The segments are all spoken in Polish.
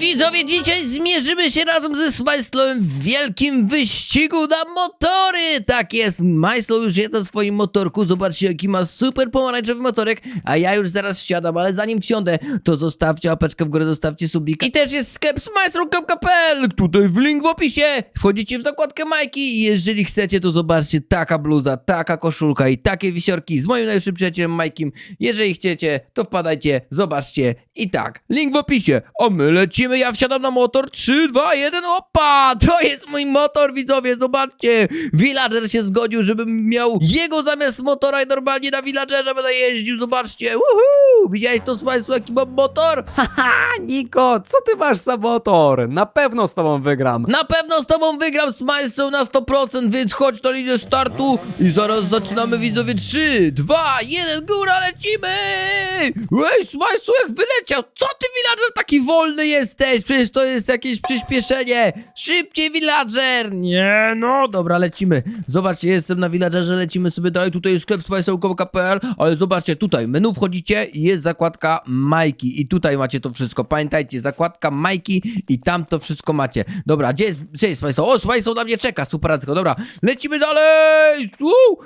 Widzowie, dzisiaj zmierzymy się razem ze Smajslowem w wielkim wyścigu na motory! Tak jest, Majslow już jest na swoim motorku, zobaczcie jaki ma super pomarańczowy motorek, a ja już zaraz wsiadam, ale zanim wsiądę, to zostawcie łapeczkę w górę, zostawcie subika. I też jest sklep smajslow.pl, tutaj w link w opisie, wchodzicie w zakładkę Majki. I jeżeli chcecie, to zobaczcie taka bluza, taka koszulka i takie wisiorki z moim najlepszym przyjacielem Majkiem. Jeżeli chcecie, to wpadajcie, zobaczcie. I tak, link w opisie, a my lecimy, ja wsiadam na motor, 3, 2, 1, opa, to jest mój motor, widzowie, zobaczcie, villager się zgodził, żebym miał jego zamiast motora i normalnie na villagerze będę jeździł, zobaczcie, uhu, widziałeś to, Smajsu, jaki mam motor? Haha, Niko, co ty masz za motor? Na pewno z tobą wygram. Na pewno z tobą wygram z Majsą na 100%, więc chodź na linię startu i zaraz zaczynamy widzowie 3, 2, 1, góra, lecimy! Ej, Smajsu jak wyleciał, co ty villager taki wolny jesteś? Przecież to jest jakieś przyspieszenie! Szybciej villager! Nie no, dobra, lecimy. Zobaczcie, jestem na villagerze, lecimy sobie dalej, tutaj jest sklep smajseł.pl, ale zobaczcie, tutaj menu wchodzicie i jest zakładka Majki i tutaj macie to wszystko, pamiętajcie, zakładka Majki i tam to wszystko macie. Dobra, gdzie jest, gdzie jest Smajsow? O, Smajsow na mnie czeka, superacko, dobra, lecimy dalej! Uuu,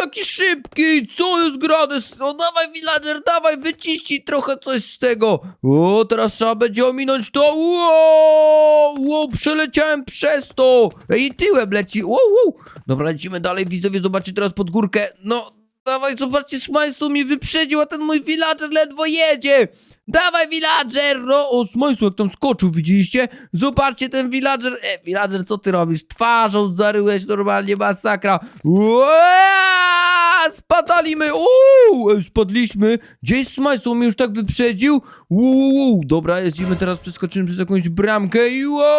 jaki szybki, co jest grane? O, dawaj villager, dawaj, wyciśnij trochę coś z tego. O, teraz trzeba będzie ominąć to, wow, wow, przeleciałem przez to. Ej, tyłem leci, wow, wow. Dobra, lecimy dalej, widzowie, zobaczcie teraz pod górkę, no... Dawaj, zobaczcie, Smajsu mi wyprzedził, a ten mój villager ledwo jedzie! Dawaj, villager! No, o, Smajsu jak tam skoczył, widzieliście? Zobaczcie, ten villager... E, villager, co ty robisz? Twarzą zaryłeś normalnie, masakra! Ua! Spadaliśmy! Uuu! Ej, Spadliśmy! Gdzieś Smajsu mnie już tak wyprzedził? Uuu! Dobra, jeździmy teraz, przeskoczymy przez jakąś bramkę i wow!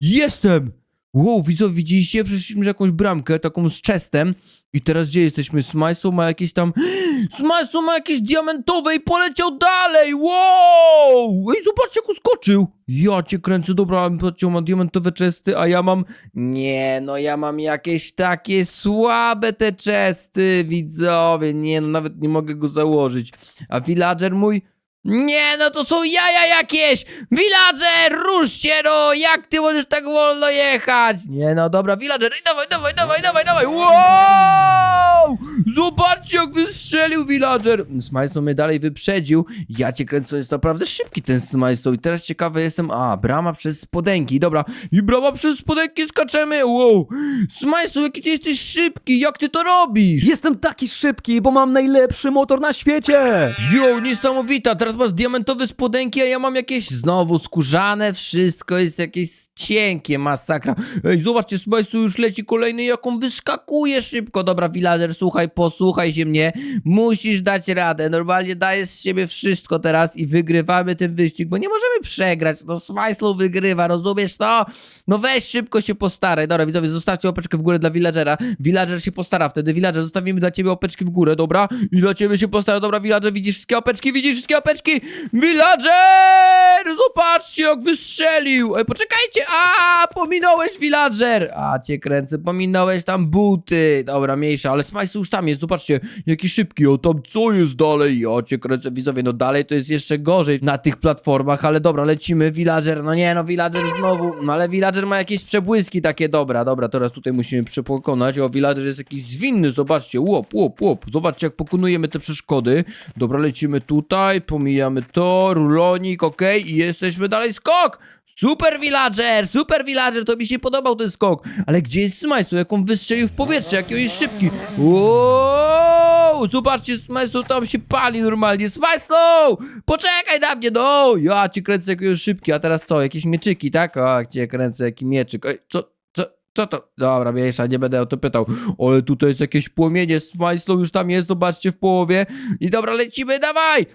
Jestem! Wow, widzowie, widzieliście? Przeszliśmy jakąś bramkę, taką z chestem. I teraz gdzie jesteśmy? Smajsu ma jakieś tam... Smajsu ma jakieś diamentowe i poleciał dalej! Wow! Ej, zobaczcie, jak uskoczył! Ja cię kręcę, dobra, patrzcie, on ma diamentowe chesty, a ja mam... Nie, no ja mam jakieś takie słabe te chesty, widzowie. Nie, no nawet nie mogę go założyć. A villager mój... Nie, no to są jaja jakieś! Villager, ruszcie no! Jak ty możesz tak wolno jechać? Nie no, dobra, villager, dawaj, dawaj, dawaj, dawaj, dawaj! Wow! Zobaczcie, jak wystrzelił villager! Smajslow mnie dalej wyprzedził. Ja cię kręcę, jest naprawdę szybki ten Smajslow. I teraz ciekawy jestem, a, brama przez spodenki, dobra. I brama przez spodenki, skaczemy, wow! Smajslow, jaki ty jesteś szybki, jak ty to robisz? Jestem taki szybki, bo mam najlepszy motor na świecie. Jo, niesamowita, teraz masz diamentowe spodenki, a ja mam jakieś znowu skórzane, wszystko jest jakieś cienkie, masakra. Ej, zobaczcie, Smajsu już leci kolejny, jak on wyskakuje szybko. Dobra, villager, słuchaj, posłuchaj się mnie, musisz dać radę, normalnie dajesz z siebie wszystko teraz i wygrywamy ten wyścig, bo nie możemy przegrać, no Smajslu wygrywa, rozumiesz to? No weź szybko się postaraj, dobra, widzowie, zostawcie łapeczkę w górę dla villagera, villager się postara wtedy, villager, zostawimy dla ciebie łapeczki w górę, dobra? I dla ciebie się postara, dobra, villager, widzisz wszystkie łapeczki, widzisz wszystkie łapeczki? Villager! Zobaczcie, jak wystrzelił! Ej, poczekajcie! A, pominąłeś villager! A, cię kręcę, pominąłeś tam buty. Dobra, mniejsza, ale Smajsu już tam jest, zobaczcie, jaki szybki, o tam co jest dalej? Ja cię kręcę, widzowie, no dalej to jest jeszcze gorzej na tych platformach, ale dobra, lecimy, villager, no nie, no villager znowu, no ale villager ma jakieś przebłyski takie, dobra, dobra, teraz tutaj musimy przepokonać, o, villager jest jakiś zwinny, zobaczcie, łop, łop, łop, zobaczcie, jak pokonujemy te przeszkody. Dobra, lecimy tutaj, pomijamy to, rulonik, okej, i jesteśmy dalej, skok! Super villager, super villager, to mi się podobał ten skok. Ale gdzie jest Smajsu? Jak on wystrzelił w powietrze, jaki on jest szybki. Wow, zobaczcie, Smajsu tam się pali normalnie. Smajsu, poczekaj na mnie, no. Ja cię kręcę, jest szybki, a teraz co, jakieś mieczyki, tak? Jak cię kręcę, jaki mieczyk. Ej, co, co, to? Dobra, mniejsza, nie będę o to pytał. Ale tutaj jest jakieś płomienie, Smajsu już tam jest, zobaczcie w połowie. I dobra, lecimy, dawaj.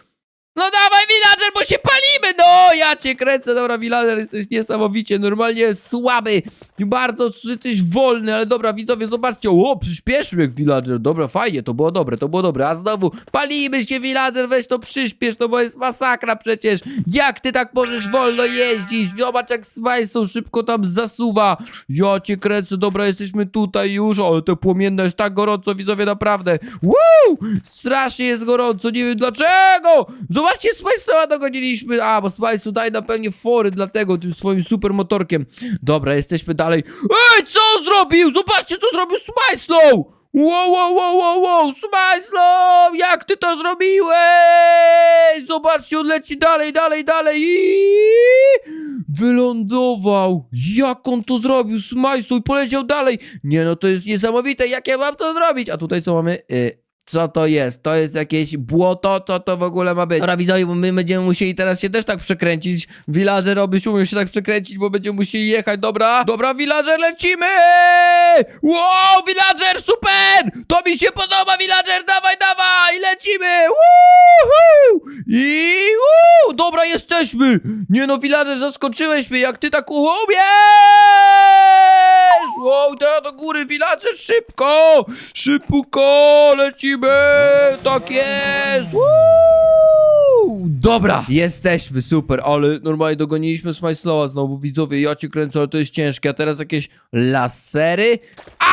No dawaj, villager, bo się palimy, no! Ja cię kręcę, dobra, Villager, jesteś niesamowicie, normalnie słaby, bardzo jesteś wolny, ale dobra, widzowie, zobaczcie, o, przyspieszył jak Villager, dobra, fajnie, to było dobre, to było dobre, a znowu, palimy się, Villager, weź to przyspiesz, no bo jest masakra przecież, jak ty tak możesz wolno jeździć, zobacz jak Smajsą szybko tam zasuwa, ja cię kręcę, dobra, jesteśmy tutaj już, ale te płomienne jest tak gorąco, widzowie, naprawdę, Woo! Strasznie jest gorąco, nie wiem dlaczego! Zobaczcie, Smajstoła dogoniliśmy, a, bo Smajstu daje na pewnie fory, dlatego tym swoim super motorkiem. Dobra, jesteśmy dalej. Ej, co zrobił? Zobaczcie, co zrobił Smajslow! Wow, wow, wow, wow, wow, Smajslow! Jak ty to zrobiłeś? Zobaczcie, on leci dalej, dalej, dalej i... Wylądował! Jak on to zrobił? Smajslow i poleciał dalej! Nie no, to jest niesamowite, jak ja mam to zrobić? A tutaj co mamy? Y co to jest? To jest jakieś błoto? Co to w ogóle ma być? Dobra, widzowie, bo my będziemy musieli teraz się też tak przekręcić. Villager robić umiem się tak przekręcić, bo będziemy musieli jechać. Dobra, dobra, Villager, lecimy! Wow, Villager, super! To mi się podoba, Villager, dawaj, dawaj! Lecimy! Woohoo! I woo! Dobra, jesteśmy! Nie no, Villager, zaskoczyłeś mnie, jak ty tak umiesz! Wow, teraz do góry, Villager, szybko! Szybko, lecimy! Tak jest! Woo! Dobra, jesteśmy, super, ale normalnie dogoniliśmy Smajslowa znowu, widzowie, ja cię kręcę, ale to jest ciężkie, a teraz jakieś lasery?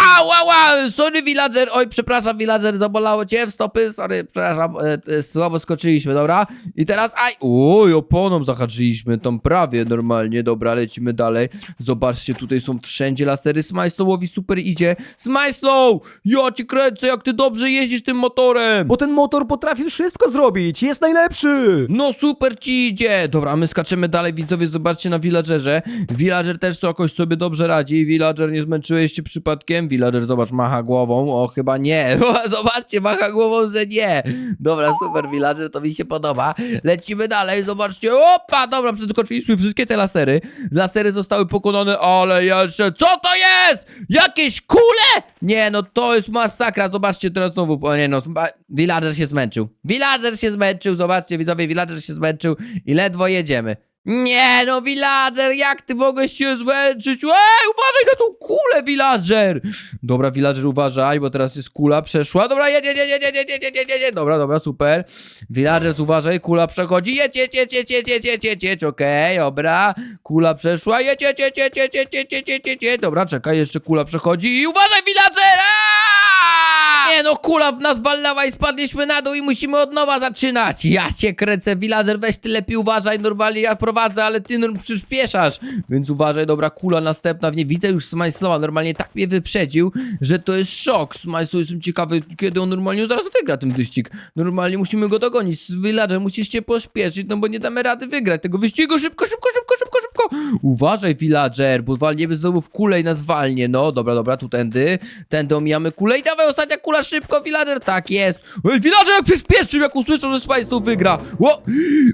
A, wow, wow, sorry Villager, oj, przepraszam Villager, zabolało cię w stopy, sorry, przepraszam, e, e, słabo skoczyliśmy, dobra? I teraz, aj, oj, oponą zahaczyliśmy, tam prawie normalnie, dobra, lecimy dalej, zobaczcie, tutaj są wszędzie lasery, Smajslowowi super idzie, Smajslow, ja cię kręcę, jak ty dobrze jeździsz tym motorem! Bo ten motor potrafi wszystko zrobić, jest najlepszy! No super ci idzie! Dobra, my skaczemy dalej, widzowie, zobaczcie na villagerze. Villager też jakoś sobie dobrze radzi. Villager nie zmęczyłeś się przypadkiem? Villager, zobacz, macha głową. O, chyba nie. Zobaczcie, macha głową, że nie. Dobra, super villager, to mi się podoba. Lecimy dalej, zobaczcie. Opa, dobra, przeskoczyliśmy wszystkie te lasery. Lasery zostały pokonane, ale jeszcze... Co to jest? Jakieś kule? Nie, no to jest masakra. Zobaczcie teraz znowu. O nie, no, villager się zmęczył. Villager się zmęczył, zobaczcie, widzowie, villager się zmęczył i ledwo jedziemy. Nie no, villager, jak ty mogłeś się zmęczyć? Ej, uważaj na tą kulę, villager! Dobra, villager, uważaj, bo teraz jest kula, przeszła. Dobra, jedź, jedź, jedź, jedź, jedź, jedź, jedź, jedź. Dobra, dobra, super. Villager, uważaj, kula przechodzi. Jedź, jedź, jedź, jedź, jedź, jedź, jedź, jedź, jedź, okej, dobra. Kula przeszła, jedź, jedź, jedź, jedź, jedź, jedź, jedź, jedź, jedź, jedź, jedź. Dobra, czekaj, jeszcze kula przechodzi i uważaj, villager! Nie no, kula w nas wallała i spadliśmy na dół i musimy od nowa zaczynać. Ja cię kręcę, villager, weź ty lepiej uważaj, normalnie ja prowadzę, ale ty no, przyspieszasz. Więc uważaj, dobra, kula następna, w nie widzę już Smajslowa, normalnie tak mnie wyprzedził, że to jest szok. Smajslow, jestem ciekawy, kiedy on normalnie zaraz wygra ten wyścig. Normalnie musimy go dogonić. Villager, musisz się pośpieszyć, no bo nie damy rady wygrać tego wyścigu. Szybko, szybko, szybko, szybko, szybko. Uważaj, villager, bo walniemy znowu w kulę i nas walnie. No, dobra, dobra, tu tędy, tędy omijamy kulę i dawaj, ostatnia kula, szybko, villager, tak jest. Ej, villager, jak przyspieszył, jak usłyszał, że Smajslow wygra.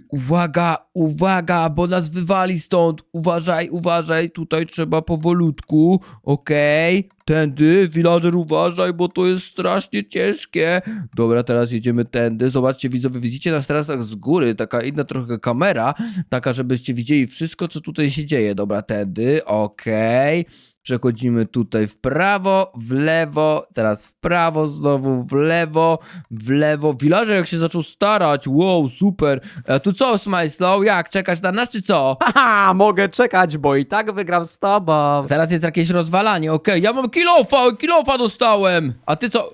Uwaga, uwaga, bo nas wywali stąd. Uważaj, uważaj, tutaj trzeba powolutku. Okej, tędy, villager, uważaj, bo to jest strasznie ciężkie. Dobra, teraz jedziemy tędy. Zobaczcie, widzowie, widzicie nas teraz tak z góry, taka inna trochę kamera, taka, żebyście widzieli wszystko, co tutaj się dzieje. Dobra, tędy, okej. Przechodzimy tutaj w prawo, w lewo, teraz w prawo, znowu w lewo, w lewo. Villager jak się zaczął starać, wow, super. A tu co, Smajslow, jak, czekać na nas, czy co? Haha, mogę czekać, bo i tak wygram z tobą. Teraz jest jakieś rozwalanie, okej, ja mam kilofa, kilofa dostałem. A ty co?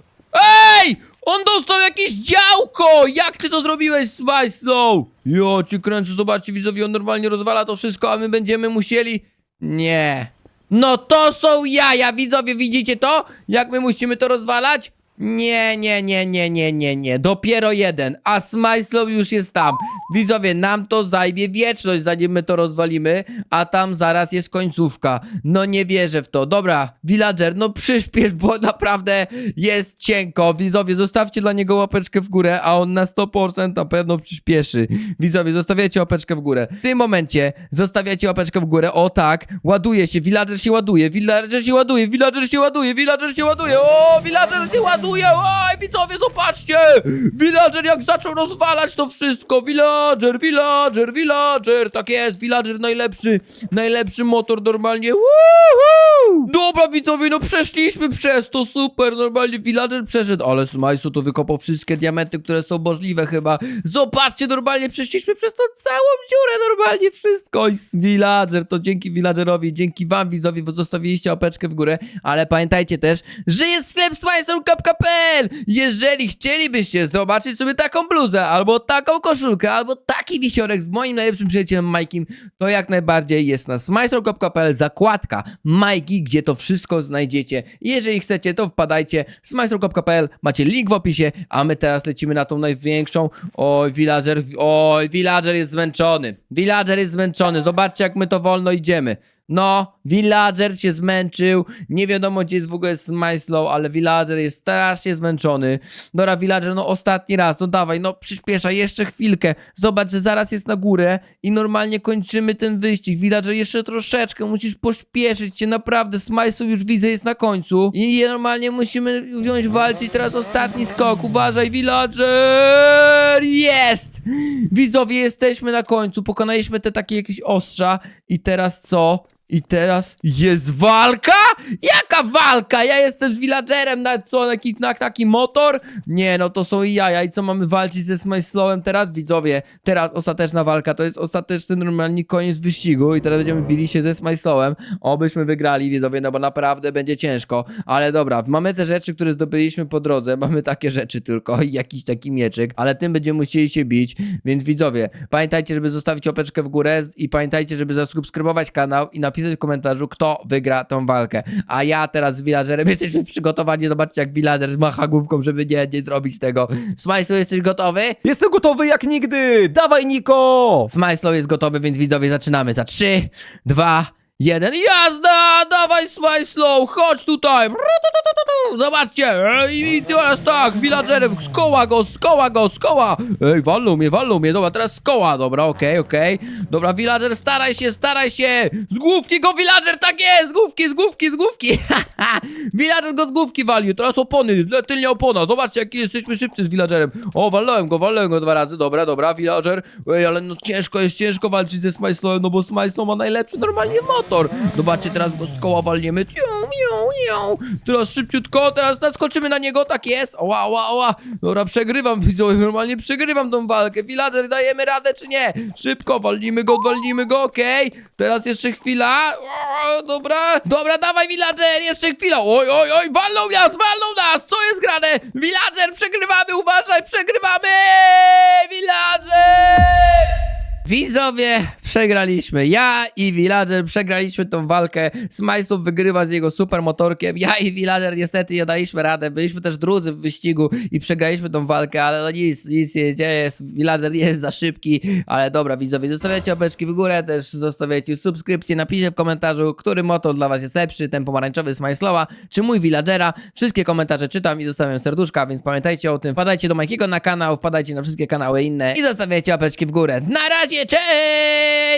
Ej! On dostał jakieś działko! Jak ty to zrobiłeś, Smajslow? Jo, ci kręcę, zobaczcie, widzowie, on normalnie rozwala to wszystko, a my będziemy musieli... Nie. No to są jaja, widzowie, widzicie to? Jak my musimy to rozwalać? Nie, nie, nie, nie, nie, nie, nie. Dopiero jeden, a Smajslow już jest tam. Widzowie, nam to zajmie wieczność, zanim my to rozwalimy, a tam zaraz jest końcówka. No nie wierzę w to. Dobra, villager, no przyspiesz, bo naprawdę jest cienko. Widzowie, zostawcie dla niego łapeczkę w górę, a on na 100% na pewno przyspieszy. Widzowie, zostawiacie łapeczkę w górę. W tym momencie zostawiacie łapeczkę w górę. O tak, ładuje się, villager się ładuje, villager się ładuje, villager się ładuje, villager się ładuje. O, villager się ładuje. Ładuje! Widzowie, zobaczcie! Villager jak zaczął rozwalać to wszystko! Villager, villager, villager! Tak jest, villager najlepszy, najlepszy motor normalnie. Woohoo! Dobra, widzowie, no przeszliśmy przez to, super, normalnie villager przeszedł, ale Smajsu to wykopał wszystkie diamenty, które są możliwe chyba. Zobaczcie, normalnie przeszliśmy przez tą całą dziurę, normalnie wszystko. I villager, to dzięki villagerowi, dzięki wam widzowie, zostawiliście opeczkę w górę, ale pamiętajcie też, że jest sklep smajsu.pl Jeżeli chcielibyście zobaczyć sobie taką bluzę, albo taką koszulkę, albo taki wisiorek z moim najlepszym przyjacielem Majkiem, to jak najbardziej jest na smajsu.pl zakładka Majki, gdzie to wszystko znajdziecie. Jeżeli chcecie, to wpadajcie smajsu.pl, macie link w opisie, a my teraz lecimy na tą największą. Oj, villager, oj, villager jest zmęczony. Villager jest zmęczony, zobaczcie jak my to wolno idziemy. No, villager się zmęczył. Nie wiadomo, gdzie jest w ogóle Smyslow, ale villager jest strasznie zmęczony. Dobra, villager, no ostatni raz, no dawaj, no przyspieszaj jeszcze chwilkę. Zobacz, że zaraz jest na górę i normalnie kończymy ten wyścig. Villager, jeszcze troszeczkę, musisz pośpieszyć się, naprawdę. Smyslow już widzę, jest na końcu. I normalnie musimy wziąć walczyć teraz ostatni skok. Uważaj, villager! Jest! Widzowie, jesteśmy na końcu. Pokonaliśmy te takie jakieś ostrza. I teraz co? I teraz jest walka? Jaka walka? Ja jestem z villagerem na co? Taki, na taki motor? Nie, no to są jaja. I co mamy walczyć ze Smyslowem teraz? Widzowie, teraz ostateczna walka. To jest ostateczny normalnie koniec wyścigu. I teraz będziemy bili się ze Smyslowem. Obyśmy wygrali, widzowie, no bo naprawdę będzie ciężko. Ale dobra, mamy te rzeczy, które zdobyliśmy po drodze. Mamy takie rzeczy tylko i jakiś taki mieczyk. Ale tym będziemy musieli się bić. Więc widzowie, pamiętajcie, żeby zostawić łapeczkę w górę i pamiętajcie, żeby zasubskrybować kanał i napisać w komentarzu, kto wygra tą walkę. A ja teraz z villagerem jesteśmy przygotowani. Zobaczcie, jak villager macha główką, żeby nie, nie zrobić tego. Smajslow, jesteś gotowy? Jestem gotowy jak nigdy! Dawaj, Niko! Smajslow jest gotowy, więc widzowie zaczynamy. Za 3, 2, 1. Jazda! Dawaj Smajslow, chodź tutaj! Zobaczcie! I teraz tak, villagerem, skoła go, skoła go, skoła! Ej, walną mnie, walną mnie, dobra, teraz skoła, dobra, okej, okej. Dobra, villager, staraj się, staraj się! Z główki go, villager, tak jest! Z główki, z główki, z główki! villager go z główki walił, teraz opony, tylnia opona, zobaczcie, jaki jesteśmy szybcy z villagerem. O, walnąłem go, walnąłem go dwa razy, dobra, dobra, villager. Ej, ale no ciężko jest, ciężko walczyć ze Smajslowem, no bo Smajslow ma najlepszy normalnie motor. Zobaczcie, teraz go z koła walniemy. Tiu, miu, miu. Teraz szybciutko, teraz naskoczymy na niego, tak jest. Oła, oła, oła. Dobra, przegrywam, widzowie, normalnie przegrywam tą walkę. Villager, dajemy radę czy nie? Szybko, walnimy go, walnimy go, okej. Teraz jeszcze chwila. O, dobra, dobra, dawaj Villager, jeszcze chwila. Oj, oj, oj, walną nas, walną nas, co jest grane? Villager, przegrywamy, uważaj, przegrywamy! Villager! Widzowie, przegraliśmy. Ja i Villager przegraliśmy tą walkę. Smajsów wygrywa z jego supermotorkiem. Ja i Villager niestety nie daliśmy radę. Byliśmy też drudzy w wyścigu i przegraliśmy tą walkę, ale no nic, nic się nie dzieje. Villager jest za szybki, ale dobra, widzowie, zostawiacie obeczki w górę, też zostawiacie subskrypcję, napiszcie w komentarzu, który motor dla was jest lepszy, ten pomarańczowy Smajslowa, czy mój Villagera. Wszystkie komentarze czytam i zostawiam serduszka, więc pamiętajcie o tym. Wpadajcie do Majkiego na kanał, wpadajcie na wszystkie kanały inne i zostawiajcie łapeczki w górę. Na razie, cześć!